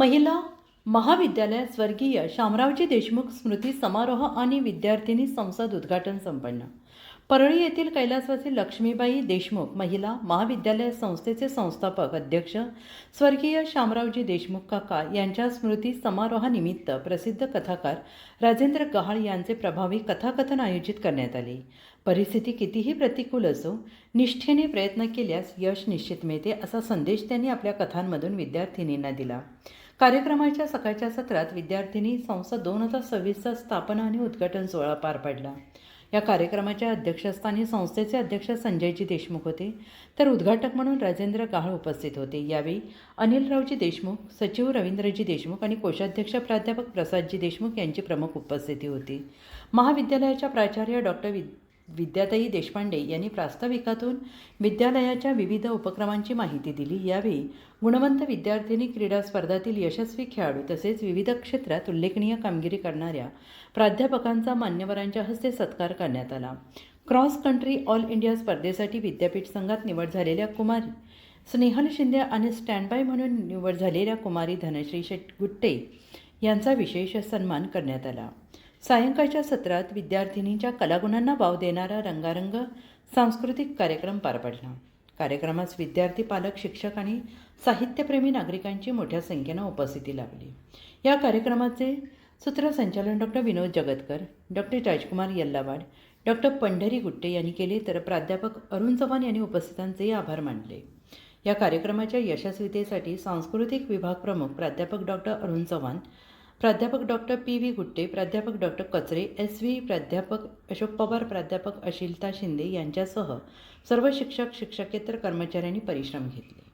महिला महाविद्यालय स्वर्गीय शामरावजी देशमुख स्मृती समारोह आणि विद्यार्थिनी संसद उद्घाटन संपन्न. परळी येथील कैलासवासी लक्ष्मीबाई देशमुख महिला महाविद्यालय संस्थेचे संस्थापक अध्यक्ष स्वर्गीय शामरावजी देशमुख काका यांच्या स्मृती समारोहानिमित्त प्रसिद्ध कथाकार राजेंद्र गहाळ यांचे प्रभावी कथाकथन आयोजित करण्यात आले. परिस्थिती कितीही प्रतिकूल असो निष्ठेने प्रयत्न केल्यास यश निश्चित मिळते असा संदेश त्यांनी आपल्या कथांमधून विद्यार्थिनींना दिला. कार्यक्रमाच्या सकाळच्या सत्रात विद्यार्थिनी संसद दोन हजार सव्वीसचा स्थापना आणि उद्घाटन सोहळा पार पडला. या कार्यक्रमाच्या अध्यक्षस्थानी संस्थेचे अध्यक्ष संजयजी देशमुख होते. तर उद्घाटक म्हणून राजेंद्र गाळ उपस्थित होते. यावेळी अनिलरावजी देशमुख सचिव रवींद्रजी देशमुख आणि कोषाध्यक्ष प्राध्यापक प्रसादजी देशमुख यांची प्रमुख उपस्थिती होती. महाविद्यालयाच्या प्राचार्य डॉक्टर वि विद्याताई देशपांडे यांनी प्रास्ताविकातून विद्यालयाच्या विविध उपक्रमांची माहिती दिली. यावेळी गुणवंत विद्यार्थिनी क्रीडा स्पर्धातील यशस्वी खेळाडू तसेच विविध क्षेत्रात उल्लेखनीय कामगिरी करणाऱ्या प्राध्यापकांचा मान्यवरांच्या हस्ते सत्कार करण्यात आला. क्रॉस कंट्री ऑल इंडिया स्पर्धेसाठी विद्यापीठ संघात निवड झालेल्या कुमारी स्नेहल शिंदे आणि स्टँडबाय म्हणून निवड झालेल्या कुमारी धनश्री शेटगुट्टे यांचा विशेष सन्मान करण्यात आला. सायंकाळच्या सत्रात विद्यार्थिनींच्या कलागुणांना वाव देणारा रंगारंग सांस्कृतिक कार्यक्रम पार पडला. कार्यक्रमास विद्यार्थी पालक शिक्षक आणि साहित्यप्रेमी नागरिकांची मोठ्या संख्येनं उपस्थिती लाभली. या कार्यक्रमाचे सूत्रसंचालन doctor Vinod Jagatkar doctor Rajkumar Yallawad doctor Pandhari Gutte यांनी केले तर प्राध्यापक अरुण चव्हाण यांनी उपस्थितांचे आभार मानले. या कार्यक्रमाच्या यशस्वीतेसाठी सांस्कृतिक विभाग प्रमुख प्राध्यापक डॉक्टर अरुण चव्हाण प्राध्यापक डॉक्टर पी व्ही गुट्टे प्राध्यापक डॉक्टर कचरे एस व्ही प्राध्यापक अशोक पवार प्राध्यापक अशिलता शिंदे यांच्यासह सर्व शिक्षक शिक्षकेतर कर्मचाऱ्यांनी परिश्रम घेतले.